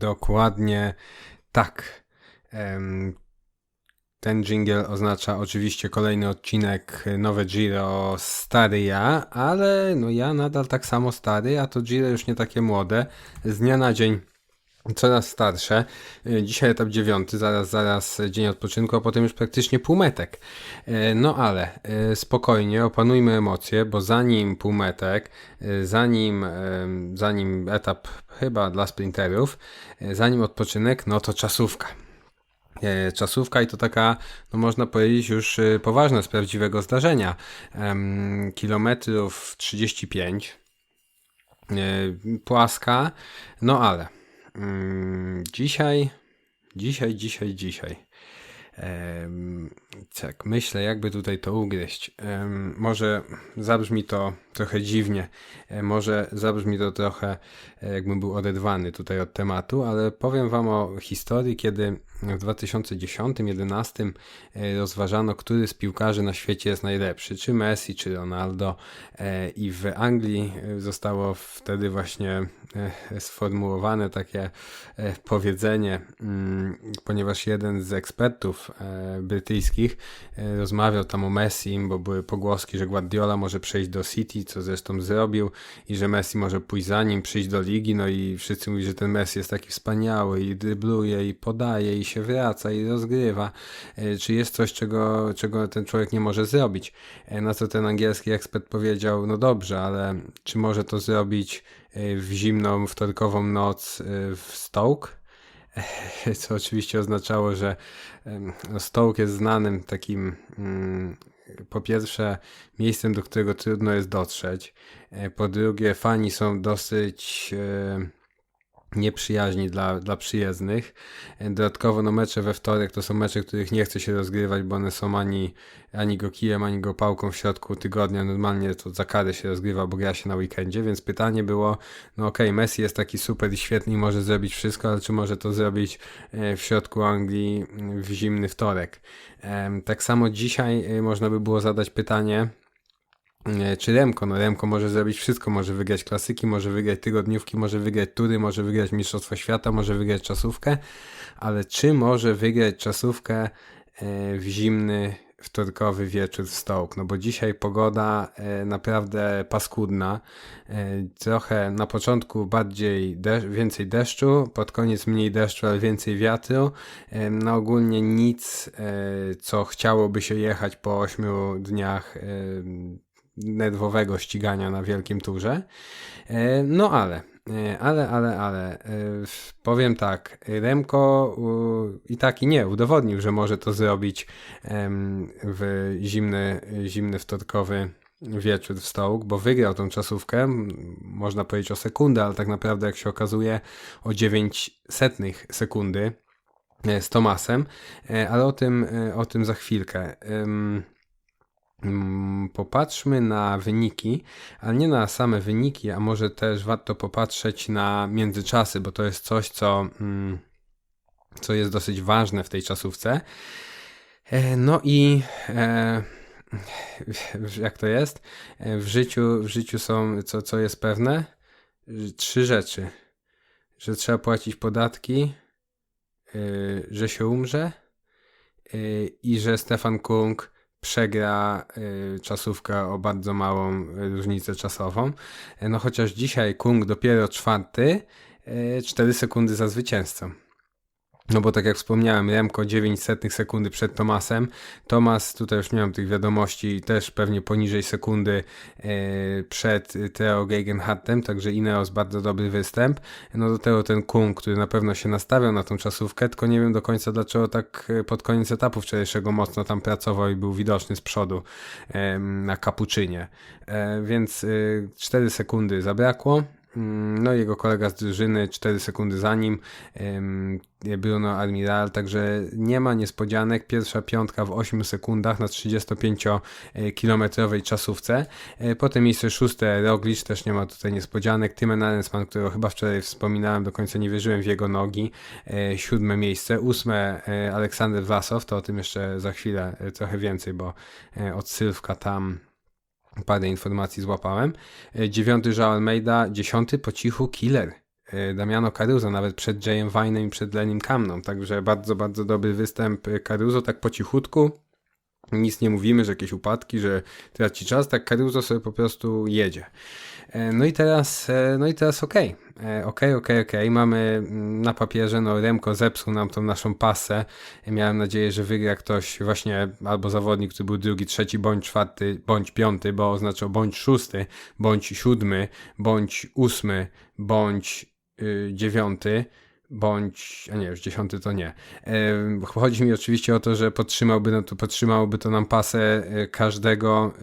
Dokładnie tak. Ten jingle oznacza oczywiście kolejny odcinek Nowe Giro stary ja, ale no ja nadal tak samo stary, a to Giro już nie takie młode. Z dnia na dzień coraz starsze. Dzisiaj etap dziewiąty, zaraz, zaraz dzień odpoczynku, a potem już praktycznie półmetek. No ale e, spokojnie, opanujmy emocje, bo zanim półmetek, e, zanim, zanim etap chyba dla sprinterów, e, zanim odpoczynek, no to czasówka. E, czasówka i to taka, no można powiedzieć, już e, poważna z prawdziwego zdarzenia. Kilometrów 35, e, płaska, no ale dzisiaj, dzisiaj, dzisiaj, dzisiaj tak, myślę, jakby tutaj to ugryźć. Może zabrzmi to trochę dziwnie, e, może zabrzmi to trochę, e, jakbym był oderwany tutaj od tematu, ale powiem Wam o historii, kiedy w 2010-2011 e, rozważano, który z piłkarzy na świecie jest najlepszy, czy Messi, czy Ronaldo. I w Anglii zostało wtedy właśnie sformułowane takie powiedzenie, mm, ponieważ jeden z ekspertów brytyjskich rozmawiał tam o Messi, bo były pogłoski, że Guardiola może przejść do City, co zresztą zrobił, i że Messi może pójść za nim, przyjść do ligi, no i wszyscy mówią, że ten Messi jest taki wspaniały i drybluje, i podaje, i się wraca, i rozgrywa. E, czy jest coś, czego, czego ten człowiek nie może zrobić? E, na co ten angielski ekspert powiedział, no dobrze, ale czy może to zrobić e, w zimną, wtorkową noc w Stoke? co oczywiście oznaczało, że no, Stoke jest znanym takim mm, po pierwsze miejscem, do którego trudno jest dotrzeć, e, po drugie fani są dosyć e, nieprzyjaźni dla, dla przyjezdnych. E, dodatkowo no mecze we wtorek to są mecze, których nie chce się rozgrywać, bo one są ani, ani go kijem, ani go pałką w środku tygodnia. Normalnie to za karę się rozgrywa, bo gra się na weekendzie, więc pytanie było, no okej, okay, Messi jest taki super i świetny i może zrobić wszystko, ale czy może to zrobić e, w środku Anglii w zimny wtorek? Tak samo dzisiaj e, można by było zadać pytanie, czy Remko. No Remko może zrobić wszystko, może wygrać klasyki, może wygrać tygodniówki, może wygrać tury, może wygrać Mistrzostwa Świata, może wygrać czasówkę, ale czy może wygrać czasówkę e, w zimny wtorkowy wieczór w Stołk, no bo dzisiaj pogoda e, naprawdę paskudna, e, trochę na początku bardziej więcej deszczu, pod koniec mniej deszczu, ale więcej wiatru, no ogólnie nic, co chciałoby się jechać po 8 dniach nerwowego ścigania na wielkim turze. E, no ale, e, ale, ale, ale, e, powiem tak, Remko i tak i nie udowodnił, że może to zrobić w zimny, zimny wtorkowy wieczór w Stołk, bo wygrał tą czasówkę, można powiedzieć o sekundę, ale tak naprawdę jak się okazuje o 9 setnych sekundy z Tomasem, ale o tym, o tym za chwilkę. Mm, popatrzmy na wyniki, ale nie na same wyniki, a może też warto popatrzeć na międzyczasy, bo to jest coś, co, mm, co jest dosyć ważne w tej czasówce. E, no i e, jak to jest? E, w życiu, w życiu są, co, co jest pewne? Trzy rzeczy. Że trzeba płacić podatki, że się umrze i że Stefan Kung przegra y, czasówkę o bardzo małą y, różnicę czasową. E, no chociaż dzisiaj Kung dopiero czwarty, y, 4 sekundy za zwycięzcą. No bo tak jak wspomniałem, Remko 900 sekundy przed Tomasem. Tomas, tutaj już nie mam tych wiadomości, też pewnie poniżej sekundy e, przed Theo Gegenhartem, także Ineos bardzo dobry występ. No do tego ten Kung, który na pewno się nastawiał na tą czasówkę, tylko nie wiem do końca dlaczego tak e, pod koniec etapu wczorajszego mocno tam pracował i był widoczny z przodu na kapuczynie. E, więc 4 e, sekundy zabrakło. Mm, no jego kolega z drużyny 4 sekundy za nim, Bruno Admiral, także nie ma niespodzianek. Pierwsza piątka w 8 sekundach na 35-kilometrowej czasówce. E, potem miejsce szóste Roglic, też nie ma tutaj niespodzianek. Tymen Arensman, którego chyba wczoraj wspominałem, do końca nie wierzyłem w jego nogi. E, siódme miejsce. Ósme e, Aleksander Wasow, to o tym jeszcze za chwilę trochę więcej, bo od Sylwka tam parę informacji złapałem. E, dziewiąty João Almeida, dziesiąty po cichu Killer. e, Damiano Caruso, nawet przed Jayem Vine'em i przed Lenim Kamną, także bardzo, bardzo dobry występ Caruso, tak po cichutku, nic nie mówimy, że jakieś upadki, że traci czas, tak Caruso sobie po prostu jedzie. E, no i teraz, e, no i teraz okej, okay. Okej, okej, okej, mamy mm, na papierze, no Remko zepsuł nam tą naszą pasę, miałem nadzieję, że wygra ktoś właśnie albo zawodnik, który był drugi, trzeci, bądź czwarty, bądź piąty, bo oznaczał bądź szósty, bądź siódmy, bądź ósmy, bądź yy, dziewiąty, bądź, a nie, już dziesiąty to nie. Chodzi mi oczywiście o to, że podtrzymałby, no to, podtrzymałoby to nam pasę e, każdego e,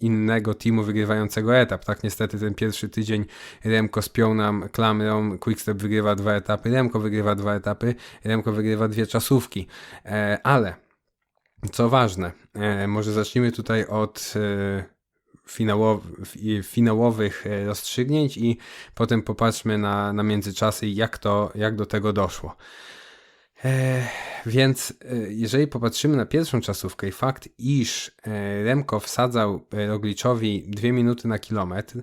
innego teamu wygrywającego etap. Tak, niestety ten pierwszy tydzień Remko spiął nam klamrą, Quickstep wygrywa dwa etapy, Remko wygrywa dwa etapy, Remko wygrywa dwie czasówki, e, ale co ważne, może zacznijmy tutaj od finałowych e, rozstrzygnięć i potem popatrzmy na, na międzyczasy jak, to, jak do tego doszło. E, więc e, jeżeli popatrzymy na pierwszą czasówkę i fakt, iż Remko wsadzał Rogliczowi dwie minuty na kilometr,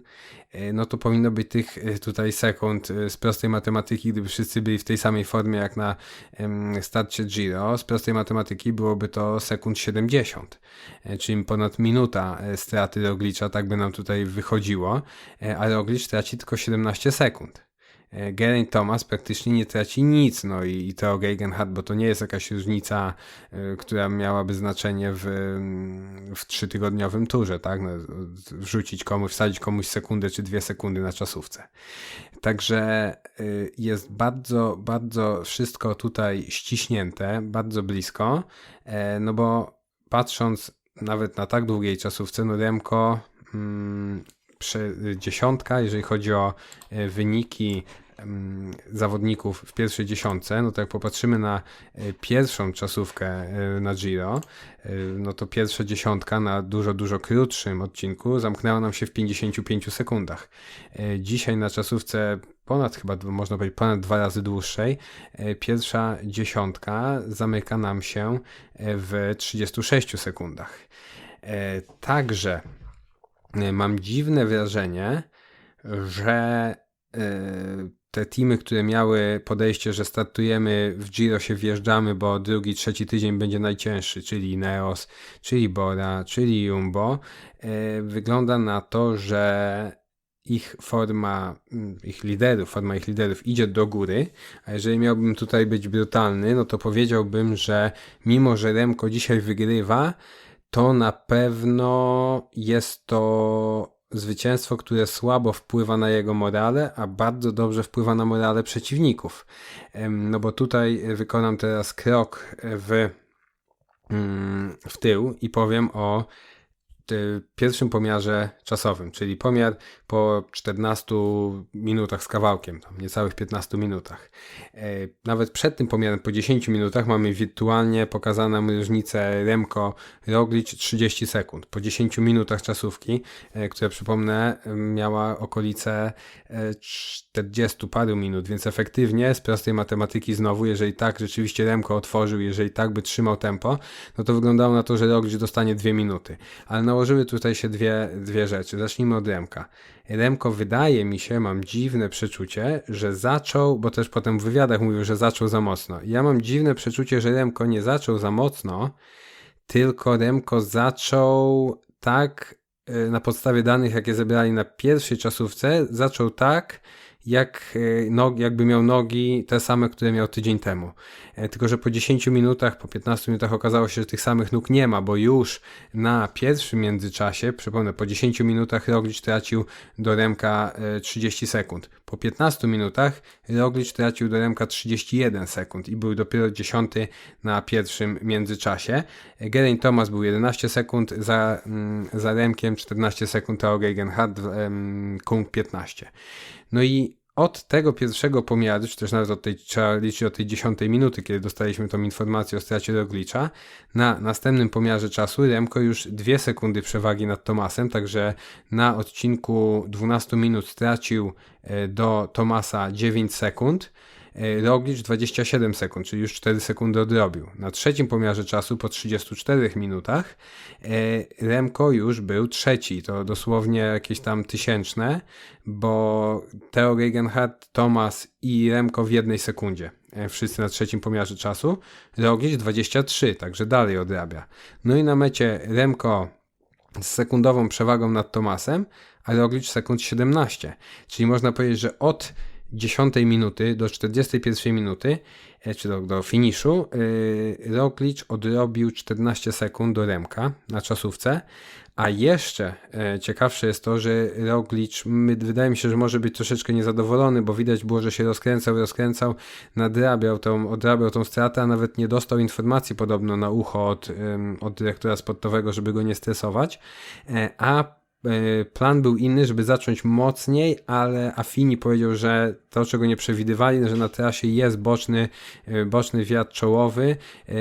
no to powinno być tych tutaj sekund z prostej matematyki, gdyby wszyscy byli w tej samej formie jak na starcie Giro, z prostej matematyki byłoby to sekund 70, czyli ponad minuta straty Roglicza, tak by nam tutaj wychodziło, a Roglicz traci tylko 17 sekund. E, Geraint Thomas praktycznie nie traci nic, no i, i Theo Gegenhardt, bo to nie jest jakaś różnica, y, która miałaby znaczenie w, mm, w trzytygodniowym turze, tak? No, wrzucić komuś, wsadzić komuś sekundę czy dwie sekundy na czasówce. Także y, jest bardzo, bardzo wszystko tutaj ściśnięte, bardzo blisko, no bo patrząc nawet na tak długiej czasówce, no Remko mm, dziesiątka, jeżeli chodzi o wyniki zawodników w pierwszej dziesiątce, no to jak popatrzymy na e, pierwszą czasówkę na Giro, no to pierwsza dziesiątka na dużo, dużo krótszym odcinku zamknęła nam się w 55 sekundach. Dzisiaj na czasówce ponad chyba, można powiedzieć, ponad dwa razy dłuższej, pierwsza dziesiątka zamyka nam się w 36 sekundach. Także mam dziwne wrażenie, że te teamy, które miały podejście, że startujemy w Giro, się wjeżdżamy, bo drugi, trzeci tydzień będzie najcięższy, czyli Neos, czyli Bora, czyli Jumbo, e, wygląda na to, że ich forma, ich liderów, forma ich liderów idzie do góry, a jeżeli miałbym tutaj być brutalny, no to powiedziałbym, że mimo, że Remko dzisiaj wygrywa, to na pewno jest to zwycięstwo, które słabo wpływa na jego morale, a bardzo dobrze wpływa na morale przeciwników. No bo tutaj wykonam teraz krok w, mm, w tył i powiem o pierwszym pomiarze czasowym, czyli pomiar po 14 minutach z kawałkiem, niecałych 15 minutach. E, nawet przed tym pomiarem po 10 minutach mamy wirtualnie pokazaną różnicę Remko Roglic 30 sekund. Po 10 minutach czasówki, e, która przypomnę miała okolice 40 e, paru minut, więc efektywnie z prostej matematyki znowu, jeżeli tak rzeczywiście Remko otworzył, jeżeli tak by trzymał tempo, no to wyglądało na to, że Roglic dostanie 2 minuty. Ale nałożyły tutaj się dwie, dwie rzeczy. Zacznijmy od Remka. Remko wydaje mi się, mam dziwne przeczucie, że zaczął, bo też potem w wywiadach mówił, że zaczął za mocno. Ja mam dziwne przeczucie, że Remko nie zaczął za mocno, tylko Remko zaczął tak e, na podstawie danych, jakie zebrali na pierwszej czasówce, zaczął tak, jak nogi, jakby miał nogi te same, które miał tydzień temu. E, tylko, że po 10 minutach, po 15 minutach okazało się, że tych samych nóg nie ma, bo już na pierwszym międzyczasie, przypomnę, po 10 minutach Roglic tracił do Remka 30 e, sekund. Po 15 minutach Roglic tracił do Remka 31 sekund i był dopiero 10 na pierwszym międzyczasie. Geraint Thomas był 11 sekund za, mm, za Remkiem, 14 sekund Theo Gegenhardt, Kung 15. No i od tego pierwszego pomiaru, czy też nawet od tej, trzeba liczyć od tej dziesiątej minuty, kiedy dostaliśmy tą informację o stracie Roglicza, na następnym pomiarze czasu Remko już dwie sekundy przewagi nad Tomasem, także na odcinku 12 minut stracił e, do Tomasa 9 sekund, Roglic 27 sekund, czyli już 4 sekundy odrobił. Na trzecim pomiarze czasu po 34 minutach e, Remko już był trzeci, to dosłownie jakieś tam tysięczne, bo Theo Gegenhardt, Thomas i Remko w jednej sekundzie. E, wszyscy na trzecim pomiarze czasu. Roglic 23, także dalej odrabia. No i na mecie Remko z sekundową przewagą nad Tomasem, a Roglic sekund 17. Czyli można powiedzieć, że od 10 minuty do 41 minuty, e, czy do, do finiszu, yy, Roglic odrobił 14 sekund do Remka na czasówce, a jeszcze e, ciekawsze jest to, że Roglic, wydaje mi się, że może być troszeczkę niezadowolony, bo widać było, że się rozkręcał, rozkręcał, nadrabiał tą, odrabiał tą stratę, a nawet nie dostał informacji podobno na ucho od, od dyrektora sportowego, żeby go nie stresować, e, a E, plan był inny, żeby zacząć mocniej, ale Afini powiedział, że to, czego nie przewidywali, że na trasie jest boczny, e, boczny wiatr czołowy e,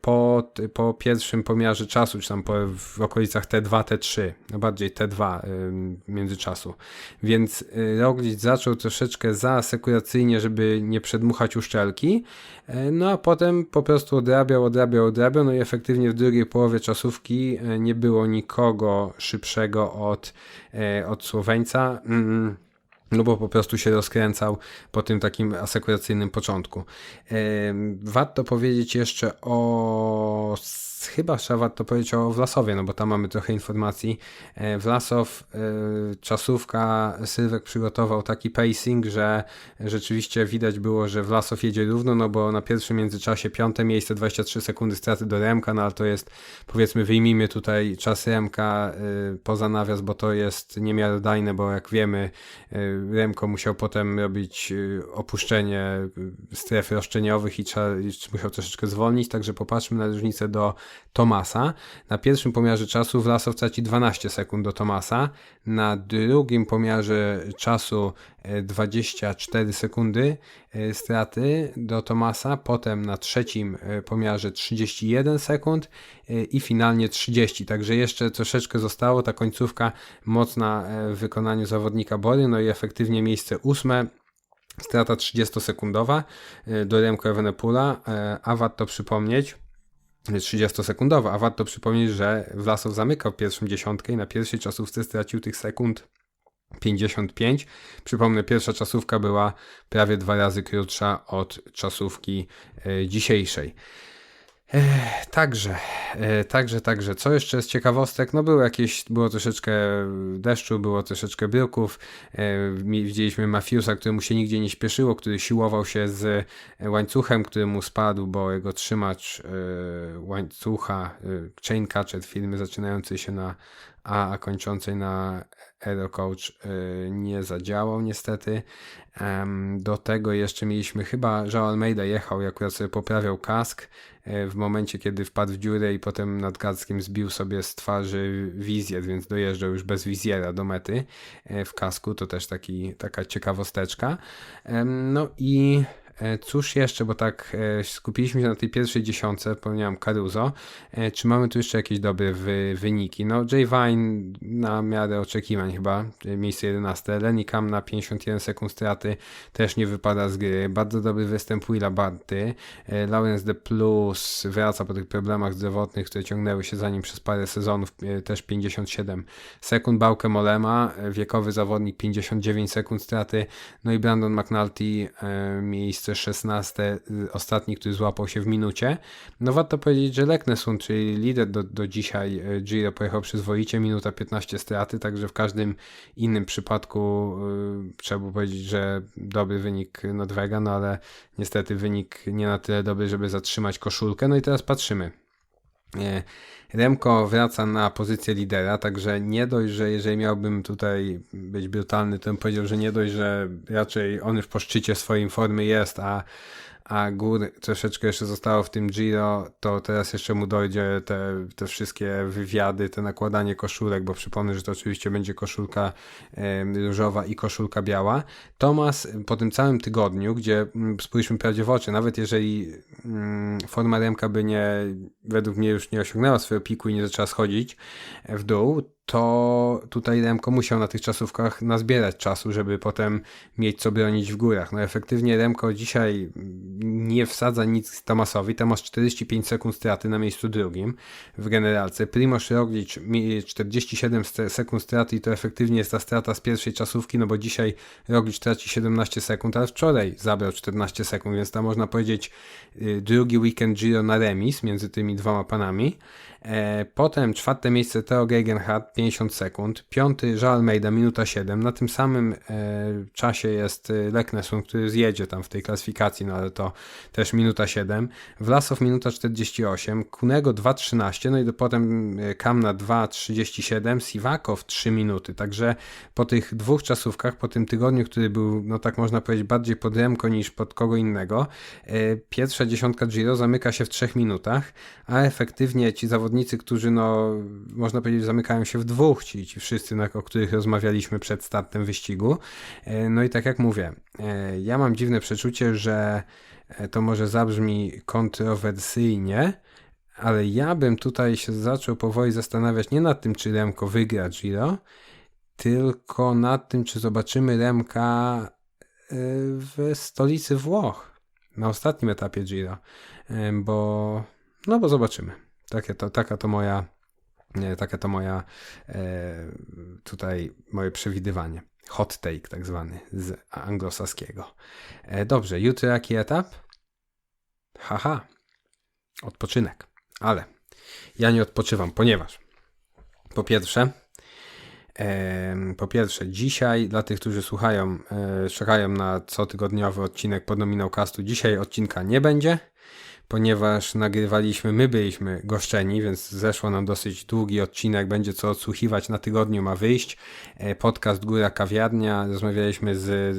po, po pierwszym pomiarze czasu, czy tam po, w okolicach T2, T3, no bardziej T2 międzyczasu. Więc Roglic zaczął troszeczkę zaasekuracyjnie, żeby nie przedmuchać uszczelki, no a potem po prostu odrabiał, odrabiał, odrabiał, no i efektywnie w drugiej połowie czasówki nie było nikogo szybszego od, e, od Słoweńca. Mm, no bo po prostu się rozkręcał po tym takim asekuracyjnym początku. E, warto powiedzieć jeszcze o chyba trzeba warto powiedzieć o Wlasowie, no bo tam mamy trochę informacji. E, Wlasow, czasówka, Sylwek przygotował taki pacing, że rzeczywiście widać było, że Wlasow jedzie równo, no bo na pierwszym międzyczasie piąte miejsce, 23 sekundy straty do Remka, no ale to jest, powiedzmy, wyjmijmy tutaj czas Remka poza nawias, bo to jest niemiarodajne, bo jak wiemy, Remko musiał potem robić opuszczenie strefy roszczeniowych i, trzeba, musiał troszeczkę zwolnić, także popatrzmy na różnicę do Tomasa. Na pierwszym pomiarze czasu Wlasow traci 12 sekund do Tomasa, na drugim pomiarze czasu 24 sekundy e, straty do Tomasa, potem na trzecim e, pomiarze 31 sekund e, i finalnie 30. Także jeszcze troszeczkę zostało. Ta końcówka mocna w wykonaniu zawodnika Bory, no i efektywnie miejsce ósme. Strata 30-sekundowa do Remco Evenepoela, a warto przypomnieć, 30-sekundowa, a warto przypomnieć, że Wlasow zamykał pierwszą dziesiątkę i na pierwszej czasówce stracił tych sekund 55. Przypomnę, pierwsza czasówka była prawie dwa razy krótsza od czasówki e, dzisiejszej. Także, e, także, także. Co jeszcze z ciekawostek? No było jakieś, było troszeczkę deszczu, było troszeczkę bryłków. E, widzieliśmy Mafiusa, któremu się nigdzie nie śpieszyło, który siłował się z łańcuchem, który mu spadł, bo jego trzymacz łańcucha, chain catcher firmy zaczynającej się na A, a kończącej na Aero Coach nie zadziałał niestety. Do tego jeszcze mieliśmy chyba, że Almeida jechał i akurat sobie poprawiał kask e, w momencie, kiedy wpadł w dziurę i potem nad kaskiem zbił sobie z twarzy wizję, więc dojeżdżał już bez wizjera do mety e, w kasku. To też taki, taka ciekawosteczka. No i cóż jeszcze, bo tak e, skupiliśmy się na tej pierwszej dziesiątce, wspomniałem Caruso. E, czy mamy tu jeszcze jakieś dobre wy, wyniki? No, Jay Vine na miarę oczekiwań chyba, miejsce 11. Lenny Cam na 51 sekund straty też nie wypada z gry. Bardzo dobry występ Willa Barty. Lawrence de Plus wraca po tych problemach zdrowotnych, które ciągnęły się za nim przez parę sezonów, też 57 sekund. Bałkę Molema, wiekowy zawodnik 59 sekund straty. No i Brandon McNulty miejsce miejsce 16, y, ostatni, który złapał się w minucie. No warto powiedzieć, że Leknesun, czyli lider do, do dzisiaj y, Giro pojechał przyzwoicie, minuta 15 straty, także w każdym innym przypadku y, trzeba powiedzieć, że dobry wynik Nordwega, no ale niestety wynik nie na tyle dobry, żeby zatrzymać koszulkę. No i teraz patrzymy. Remko wraca na pozycję lidera, także nie dość, że jeżeli miałbym tutaj być brutalny, to bym powiedział, że nie dość, że raczej on już po szczycie swojej formy jest, a a gór troszeczkę jeszcze zostało w tym Giro, to teraz jeszcze mu dojdzie te, te wszystkie wywiady, te nakładanie koszulek, bo przypomnę, że to oczywiście będzie koszulka e, różowa i koszulka biała. Tomas po tym całym tygodniu, gdzie mm, spójrzmy prawdzie w oczy, nawet jeżeli mm, forma Remka by nie, według mnie już nie osiągnęła swojego piku i nie zaczęła schodzić w dół, to tutaj Remko musiał na tych czasówkach nazbierać czasu, żeby potem mieć co bronić w górach. No efektywnie Remko dzisiaj nie wsadza nic Tomasowi. Tomasz 45 sekund straty na miejscu drugim w generalce. Primoz Roglic 47 sekund straty i to efektywnie jest ta strata z pierwszej czasówki, no bo dzisiaj Roglic traci 17 sekund, ale wczoraj zabrał 14 sekund, więc tam można powiedzieć y, drugi weekend Giro na remis między tymi dwoma panami. E, potem czwarte miejsce Theo Gegenhardt 50 sekund, piąty Joe Almeida minuta 7, na tym samym e, czasie jest e, Leknesun, który zjedzie tam w tej klasyfikacji, no ale to też minuta 7, Vlasow minuta 48, Kunego 2.13, no i do, potem Kamna 2.37, Siwakow 3 minuty, także po tych dwóch czasówkach, po tym tygodniu, który był, no tak można powiedzieć, bardziej pod Remko niż pod kogo innego, pierwsza dziesiątka Giro zamyka się w 3 minutach, a efektywnie ci zawodnicy zawodnicy, którzy no, można powiedzieć, zamykają się w dwóch, ci, ci wszyscy, o których rozmawialiśmy przed startem wyścigu. E, no i tak jak mówię, e, ja mam dziwne przeczucie, że e, to może zabrzmi kontrowersyjnie, ale ja bym tutaj się zaczął powoli zastanawiać nie nad tym, czy Remko wygra Giro, tylko nad tym, czy zobaczymy Remka w stolicy Włoch na ostatnim etapie Giro, bo no bo zobaczymy. Takie to, taka to moja, taka to moja e, tutaj moje przewidywanie. Hot take tak zwany z anglosaskiego. E, dobrze, jutro jaki etap? Haha, odpoczynek. Ale ja nie odpoczywam, ponieważ po pierwsze, e, po pierwsze, dzisiaj dla tych, którzy słuchają, e, czekają na cotygodniowy odcinek pod nominał castu, dzisiaj odcinka nie będzie ponieważ nagrywaliśmy, my byliśmy goszczeni, więc zeszło nam dosyć długi odcinek, będzie co odsłuchiwać na tygodniu, ma wyjść. E, podcast Góra Kawiarnia, rozmawialiśmy z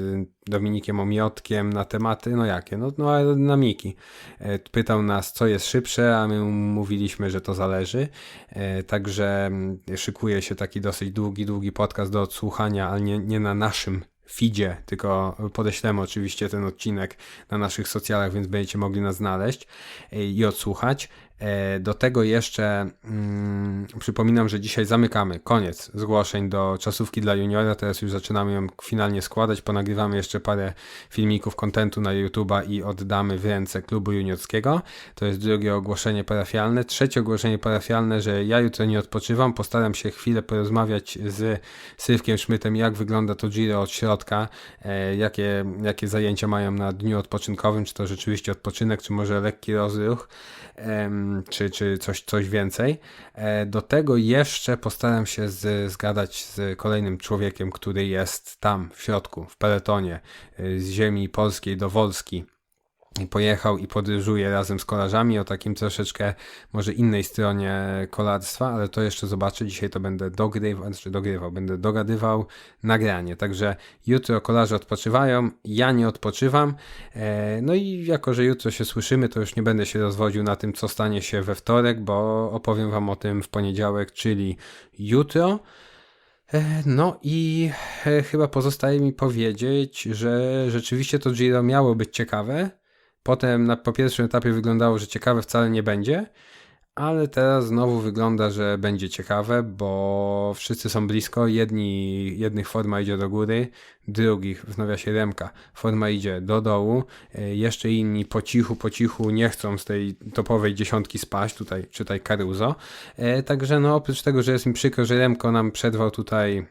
Dominikiem Omiotkiem na tematy, no jakie? No, no aerodynamiki. E, pytał nas, co jest szybsze, a my mówiliśmy, że to zależy. E, także mm, szykuje się taki dosyć długi, długi podcast do odsłuchania, ale nie, nie na naszym feedzie, tylko podeślemy oczywiście ten odcinek na naszych socjalach, więc będziecie mogli nas znaleźć e, i odsłuchać. E, do tego jeszcze mm, przypominam, że dzisiaj zamykamy koniec zgłoszeń do czasówki dla juniora. Teraz już zaczynamy ją finalnie składać. Ponagrywamy jeszcze parę filmików kontentu na YouTube'a i oddamy w ręce klubu juniorskiego. To jest drugie ogłoszenie parafialne. Trzecie ogłoszenie parafialne, że ja jutro nie odpoczywam. Postaram się chwilę porozmawiać z Sylwkiem Szmytem, jak wygląda to Giro od środka, e, jakie, jakie zajęcia mają na dniu odpoczynkowym, czy to rzeczywiście odpoczynek, czy może lekki rozruch czy, czy coś, coś więcej. E, do tego jeszcze postaram się z, zgadać z kolejnym człowiekiem, który jest tam w środku, w peletonie, e, z ziemi polskiej do Wolski pojechał i podróżuje razem z kolarzami o takim troszeczkę może innej stronie kolarstwa, ale to jeszcze zobaczę. Dzisiaj to będę dogrywał, znaczy dogrywał, będę dogadywał nagranie. Także jutro kolarze odpoczywają, ja nie odpoczywam. E, no i jako, że jutro się słyszymy, to już nie będę się rozwodził na tym, co stanie się we wtorek, bo opowiem Wam o tym w poniedziałek, czyli jutro. E, no i e, chyba pozostaje mi powiedzieć, że rzeczywiście to Giro miało być ciekawe. Potem na, po pierwszym etapie wyglądało, że ciekawe wcale nie będzie, ale teraz znowu wygląda, że będzie ciekawe, bo wszyscy są blisko. Jedni, jednych forma idzie do góry, drugich wznawia się remka, forma idzie do dołu. E, jeszcze inni po cichu, po cichu nie chcą z tej topowej dziesiątki spaść, tutaj czytaj Caruso. E, także no oprócz tego, że jest mi przykro, że Remko nam przerwał tutaj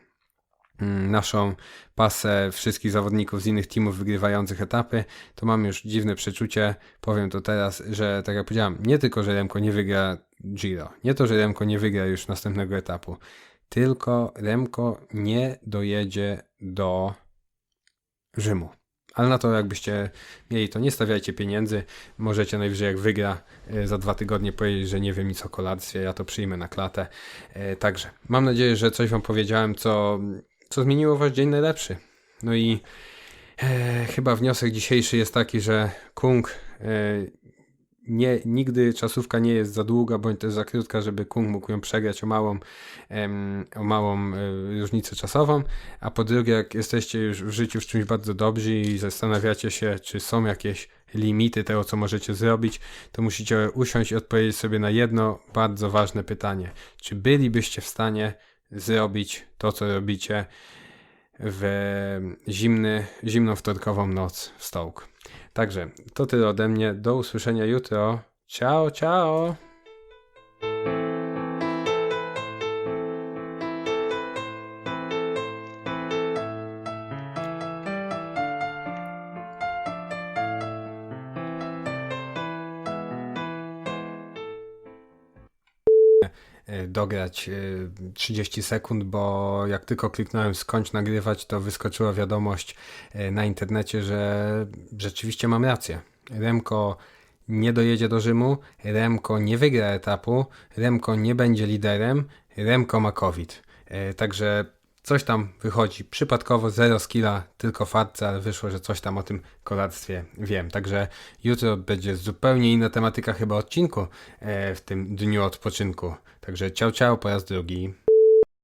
naszą pasę wszystkich zawodników z innych teamów wygrywających etapy, to mam już dziwne przeczucie, powiem to teraz, że tak jak powiedziałem, nie tylko, że Remko nie wygra Giro, nie to, że Remko nie wygra już następnego etapu, tylko Remko nie dojedzie do Rzymu. Ale na to jakbyście mieli, to nie stawiajcie pieniędzy. Możecie najwyżej jak wygra e, za dwa tygodnie powiedzieć, że nie wiem nic o kolarstwie, ja to przyjmę na klatę. E, także mam nadzieję, że coś wam powiedziałem, co co zmieniło wasz dzień najlepszy. No i e, chyba wniosek dzisiejszy jest taki, że Kung e, nie, nigdy czasówka nie jest za długa, bądź też za krótka, żeby Kung mógł ją przegrać o małą, em, o małą e, różnicę czasową, a po drugie, jak jesteście już w życiu w czymś bardzo dobrzy i zastanawiacie się, czy są jakieś limity tego, co możecie zrobić, to musicie usiąść i odpowiedzieć sobie na jedno bardzo ważne pytanie. Czy bylibyście w stanie zrobić to, co robicie w zimny, zimną wtorkową noc w Stoke. Także to tyle ode mnie. Do usłyszenia jutro. Ciao, ciao! Dograć e, 30 sekund, bo jak tylko kliknąłem skończ nagrywać, to wyskoczyła wiadomość e, na internecie, że rzeczywiście mam rację. Remko nie dojedzie do Rzymu, Remko nie wygra etapu, Remko nie będzie liderem, Remko ma COVID. Także coś tam wychodzi. Przypadkowo zero skilla, tylko farce, ale wyszło, że coś tam o tym kolarstwie wiem. Także jutro będzie zupełnie inna tematyka chyba odcinku e, w tym dniu odpoczynku. Także ciao ciao po raz drugi.